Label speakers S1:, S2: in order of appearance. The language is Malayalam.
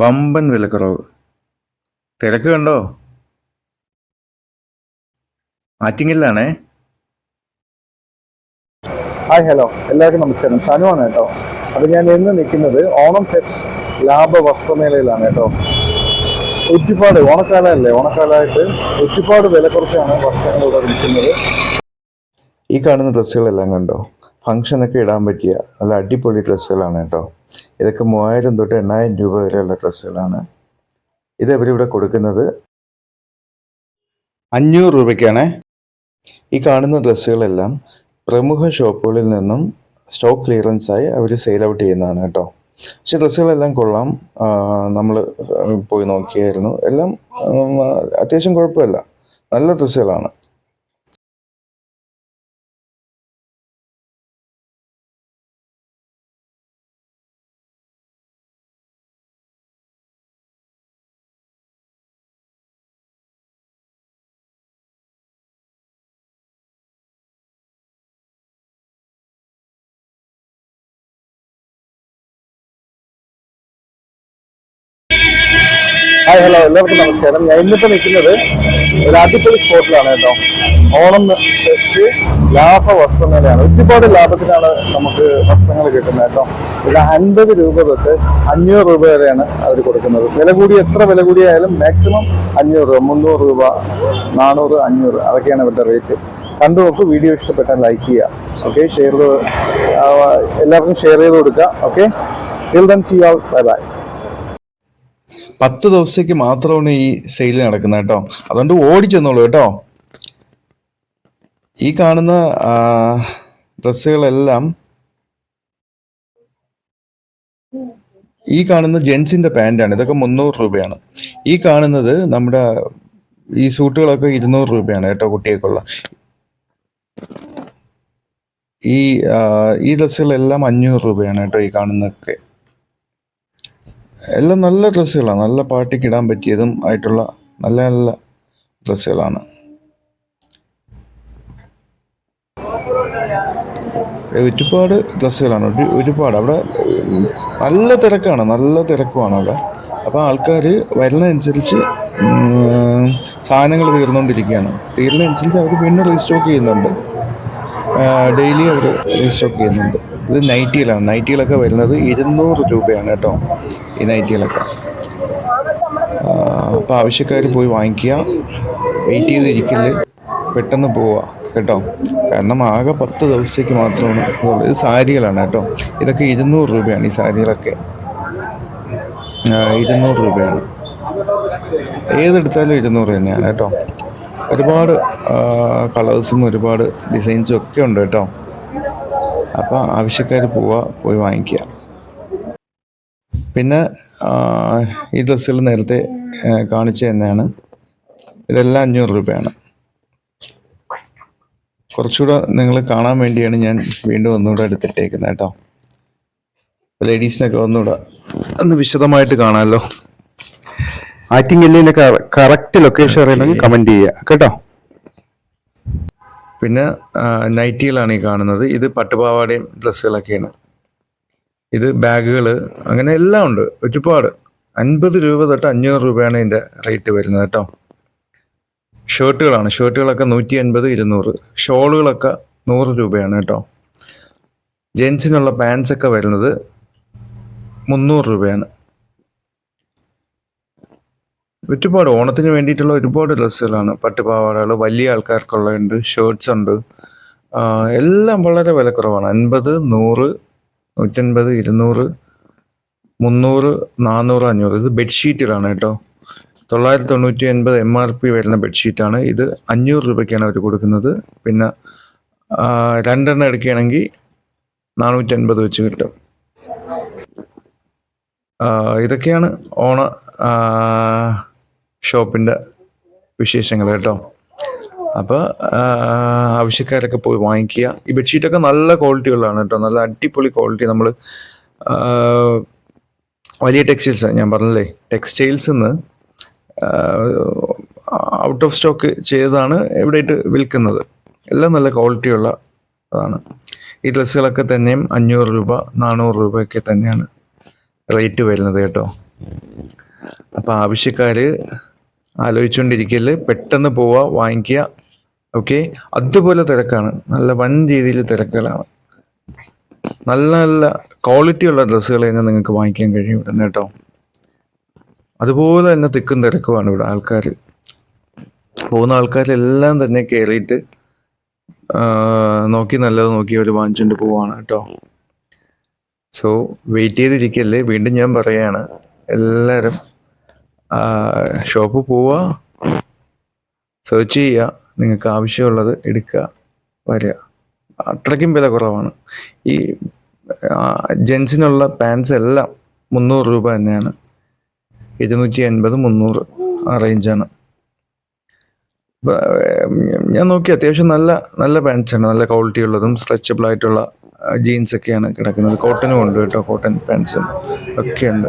S1: വമ്പൻ വിലക്കുറവ്. തിരക്ക് കണ്ടോ? ആറ്റിങ്ങലിലാണേ
S2: ഹായ് ഹലോ എല്ലാവർക്കും നമസ്കാരം. സനുവാണ് കേട്ടോ. അത് ഞാൻ ഇന്ന് നിൽക്കുന്നത് ഓണം ഫെസ്റ്റ് ലാഭ വസ്ത്രമേളയിലാണ് കേട്ടോ. ഒറ്റപ്പാട് ഓണക്കാലമല്ലേ ഓണക്കാലമായിട്ട് ഒറ്റപ്പാട് വില കുറച്ചാണ് വസ്ത്രങ്ങൾ ഇവിടെ വിൽക്കുന്നത്.
S1: ഈ കാണുന്ന ഡ്രസ്സുകളെല്ലാം കണ്ടോ? ഫംഗ്ഷനൊക്കെ ഇടാൻ പറ്റിയ നല്ല അടിപൊളി ഡ്രസ്സുകളാണ് കേട്ടോ. ഇതൊക്കെ മൂവായിരം തൊട്ട് എണ്ണായിരം രൂപ വരെയുള്ള ഡ്രസ്സുകളാണ്. ഇത് അവരിവിടെ കൊടുക്കുന്നത് അഞ്ഞൂറ് രൂപയ്ക്കാണ്. ഈ കാണുന്ന ഡ്രസ്സുകളെല്ലാം പ്രമുഖ ഷോപ്പുകളിൽ നിന്നും സ്റ്റോക്ക് ക്ലിയറൻസ് ആയി അവർ സെയിൽ ഔട്ട് ചെയ്യുന്നതാണ് കേട്ടോ. പക്ഷെ ഡ്രസ്സുകളെല്ലാം കൊള്ളാം. നമ്മൾ പോയി നോക്കിയായിരുന്നു. എല്ലാം അത്യാവശ്യം കുഴപ്പമില്ല. നല്ല ഡ്രസ്സുകളാണ്.
S2: ഹായ് ഹലോ എല്ലാവർക്കും നമസ്കാരം. ഞാൻ ഇന്നിപ്പോൾ നിൽക്കുന്നത് ഒരു അടിപൊളി സ്പോട്ടിലാണ് കേട്ടോ. ഓണം ഫെസ്റ്റ് ലാഭ വസ്ത്രമേളയാണ് ഒരുപാട് ലാഭത്തിലാണ് നമുക്ക് വസ്ത്രങ്ങൾ കിട്ടുന്നത് കേട്ടോ. ഇത് അൻപത് രൂപ തൊട്ട് അഞ്ഞൂറ് രൂപ വരെയാണ് അവർ കൊടുക്കുന്നത്. വില കൂടി എത്ര വില കൂടിയായാലും മാക്സിമം അഞ്ഞൂറ് രൂപ മുന്നൂറ് രൂപ നാനൂറ് അഞ്ഞൂറ് അതൊക്കെയാണ് ഇവരുടെ റേറ്റ് കണ്ടു നോക്ക് വീഡിയോ ഇഷ്ടപ്പെട്ടാൽ ലൈക്ക് ചെയ്യുക. ഓക്കെ ഷെയർ എല്ലാവർക്കും ഷെയർ ചെയ്ത് കൊടുക്കുക. Okay till then see all bye bye
S1: പത്ത് ദിവസത്തേക്ക് മാത്രമാണ് ഈ സെയിൽ നടക്കുന്നത് കേട്ടോ. അതുകൊണ്ട് ഓടിച്ചെന്നോളൂ കേട്ടോ. ഈ കാണുന്ന ഡ്രസ്സുകളെല്ലാം ഈ കാണുന്ന ജെൻസിന്റെ പാന്റാണ് ഇതൊക്കെ മുന്നൂറ് രൂപയാണ്. ഈ കാണുന്നത് നമ്മുടെ ഈ സൂട്ടുകളൊക്കെ ഇരുന്നൂറ് രൂപയാണ് കേട്ടോ കുട്ടികൾക്കുള്ള. ഈ ഈ ഡ്രസ്സുകളെല്ലാം അഞ്ഞൂറ് രൂപയാണ് കേട്ടോ ഈ കാണുന്നതൊക്കെ. എല്ലാം നല്ല ഡ്രസ്സുകളാണ്. നല്ല പാർട്ടിക്ക് ഇടാൻ പറ്റിയതും ആയിട്ടുള്ള നല്ല നല്ല ഡ്രസ്സുകളാണ്. ഒരുപാട് ഡ്രസ്സുകളാണ്. ഒരു ഒരുപാട്. അവിടെ നല്ല തിരക്കാണ്. നല്ല തിരക്കുമാണ് അവിടെ. അപ്പോൾ ആൾക്കാർ വരുന്നതനുസരിച്ച് സാധനങ്ങൾ തീർന്നുകൊണ്ടിരിക്കുകയാണ് തീരുന്നതനുസരിച്ച് അവർ പിന്നെ റീസ്റ്റോക്ക് ചെയ്യുന്നുണ്ട്. ഡെയിലി അവർ റീസ്റ്റോക്ക് ചെയ്യുന്നുണ്ട്. ഇത് നൈറ്റിയിലാണ്. നൈറ്റികളൊക്കെ വരുന്നത് ഇരുന്നൂറ് രൂപയാണ് കേട്ടോ. ഈ നൈറ്റികളൊക്കെ അപ്പോൾ ആവശ്യക്കാർ പോയി വാങ്ങിക്കുക. വെയിറ്റ് ചെയ്തിരിക്കൽ. പെട്ടെന്ന് പോവുക കേട്ടോ. കാരണം ആകെ പത്ത് ദിവസത്തേക്ക് മാത്രമാണ്. ഇത് സാരികളാണ് കേട്ടോ. ഇതൊക്കെ ഇരുന്നൂറ് രൂപയാണ് ഈ സാരികളൊക്കെ. ഇരുന്നൂറ് രൂപയാണ്. ഏതെടുത്താലും ഇരുന്നൂറ് തന്നെയാണ് കേട്ടോ. ഒരുപാട് കളേഴ്സും ഒരുപാട് ഡിസൈൻസും ഒക്കെ ഉണ്ട് കേട്ടോ. അപ്പോൾ ആവശ്യക്കാർ പോവുക പോയി വാങ്ങിക്കുക. പിന്നെ ഈ ഡ്രസ്സുകൾ നേരത്തെ കാണിച്ചു തന്നെയാണ്. ഇതെല്ലാം അഞ്ഞൂറ് രൂപയാണ്. കുറച്ചുകൂടെ നിങ്ങൾ കാണാൻ വേണ്ടിയാണ് ഞാൻ വീണ്ടും ഒന്നുകൂടെ എടുത്തിട്ടേക്കുന്നത് കേട്ടോ. ലേഡീസിനൊക്കെ ഒന്നുകൂടെ ഒന്ന് വിശദമായിട്ട് കാണാമല്ലോ
S3: ആറ്റിങ്ങല്ലേ കറക്റ്റ് ലൊക്കേഷൻ അറിയണമെങ്കിൽ കമന്റ് ചെയ്യുക. കേട്ടോ?
S1: പിന്നെ നൈറ്റികളാണ് ഈ കാണുന്നത്. ഇത് പട്ടുപാവാടയും ഡ്രസ്സുകളൊക്കെയാണ്. ഇത് ബാഗുകൾ അങ്ങനെ എല്ലാം ഉണ്ട്. ഒരുപാട്. അൻപത് രൂപ തൊട്ട് അഞ്ഞൂറ് രൂപയാണ് ഇതിന്റെ റേറ്റ് വരുന്നത് കേട്ടോ. ഷർട്ടുകളാണ്. ഷർട്ടുകളൊക്കെ നൂറ്റി അൻപത് ഇരുന്നൂറ്. ഷോളുകളൊക്കെ നൂറ് രൂപയാണ് കേട്ടോ. ജെൻസിനുള്ള പാൻസൊക്കെ വരുന്നത് മുന്നൂറ് രൂപയാണ്. ഒരുപാട് ഓണത്തിന് വേണ്ടിയിട്ടുള്ള ഒരുപാട് ഡ്രസ്സുകളാണ്. പട്ടുപാവാടകൾ വലിയ ആൾക്കാർക്കുള്ളതുണ്ട് ഷർട്ട്സ് ഉണ്ട്. എല്ലാം വളരെ വിലക്കുറവാണ്. അൻപത് നൂറ് നൂറ്റൻപത് ഇരുന്നൂറ് മുന്നൂറ് നാനൂറ് അഞ്ഞൂറ്. ഇത് ബെഡ്ഷീറ്റുകളാണ് കേട്ടോ. തൊള്ളായിരത്തി തൊണ്ണൂറ്റി ഒൻപത് എം ആർ പി വരുന്ന ബെഡ്ഷീറ്റാണ് ഇത് അഞ്ഞൂറ് രൂപയ്ക്കാണ് അവർ കൊടുക്കുന്നത്. പിന്നെ രണ്ടെണ്ണം എടുക്കുകയാണെങ്കിൽ നാനൂറ്റൻപത് വെച്ച് കിട്ടും. ഇതൊക്കെയാണ് ഓണ ഷോപ്പിന്റെ വിശേഷങ്ങൾ കേട്ടോ. അപ്പോൾ ആവശ്യക്കാരൊക്കെ പോയി വാങ്ങിക്കുക. ഈ ബെഡ്ഷീറ്റൊക്കെ നല്ല ക്വാളിറ്റി ഉള്ളതാണ് കേട്ടോ. നല്ല അടിപൊളി ക്വാളിറ്റി നമ്മൾ വലിയ ടെക്സ്റ്റൈൽസ് ഞാൻ പറഞ്ഞല്ലേ ടെക്സ്റ്റൈൽസ് നിന്ന് ഔട്ട് ഓഫ് സ്റ്റോക്ക് ചെയ്തതാണ് എവിടെയിട്ട് വിൽക്കുന്നത്. എല്ലാം നല്ല ക്വാളിറ്റിയുള്ള അതാണ്. ഈ ഡ്രസ്സുകളൊക്കെ തന്നെയും അഞ്ഞൂറ് രൂപ നാനൂറ് രൂപയൊക്കെ തന്നെയാണ് റേറ്റ് വരുന്നത് കേട്ടോ. അപ്പോൾ ആവശ്യക്കാർ ആലോചിച്ചുകൊണ്ടിരിക്കൽ പെട്ടെന്ന് പോവുക വാങ്ങിക്കുക ഓക്കെ? അതുപോലെ തിരക്കാണ്. നല്ല വൻ രീതിയിൽ തിരക്കുകളാണ്. നല്ല നല്ല ക്വാളിറ്റി ഉള്ള ഡ്രസ്സുകൾ തന്നെ നിങ്ങൾക്ക് വാങ്ങിക്കാൻ കഴിയും ഇവിടെ കേട്ടോ. അതുപോലെ തന്നെ തിക്കും തിരക്കുമാണ് ഇവിടെ ആൾക്കാർ പോകുന്ന ആൾക്കാരെല്ലാം തന്നെ കയറിയിട്ട് നോക്കി നല്ലത് നോക്കി അവർ വാങ്ങിച്ചുകൊണ്ട് പോവാണ് കേട്ടോ. സോ വെയിറ്റ് ചെയ്തിരിക്കല്ലേ? വീണ്ടും ഞാൻ പറയാണ് എല്ലാവരും ഷോപ്പ് പോവുക സെർച്ച് ചെയ്യുക നിങ്ങൾക്ക് ആവശ്യമുള്ളത് എടുക്കുക വരിക അത്രയ്ക്കും വില കുറവാണ്. ഈ ജെൻസിനുള്ള പാൻസ് എല്ലാം മുന്നൂറ് രൂപ തന്നെയാണ്. ഇരുന്നൂറ്റി എൺപത് മുന്നൂറ് ആ റേഞ്ചാണ് ഞാൻ നോക്കി അത്യാവശ്യം നല്ല നല്ല പാൻസാണ് നല്ല ക്വാളിറ്റി ഉള്ളതും സ്ട്രെച്ചബിൾ ആയിട്ടുള്ള ജീൻസ് ഒക്കെയാണ് കിടക്കുന്നത് കോട്ടനും ഉണ്ട് കേട്ടോ. കോട്ടൺ പാൻസും ഒക്കെ ഉണ്ട്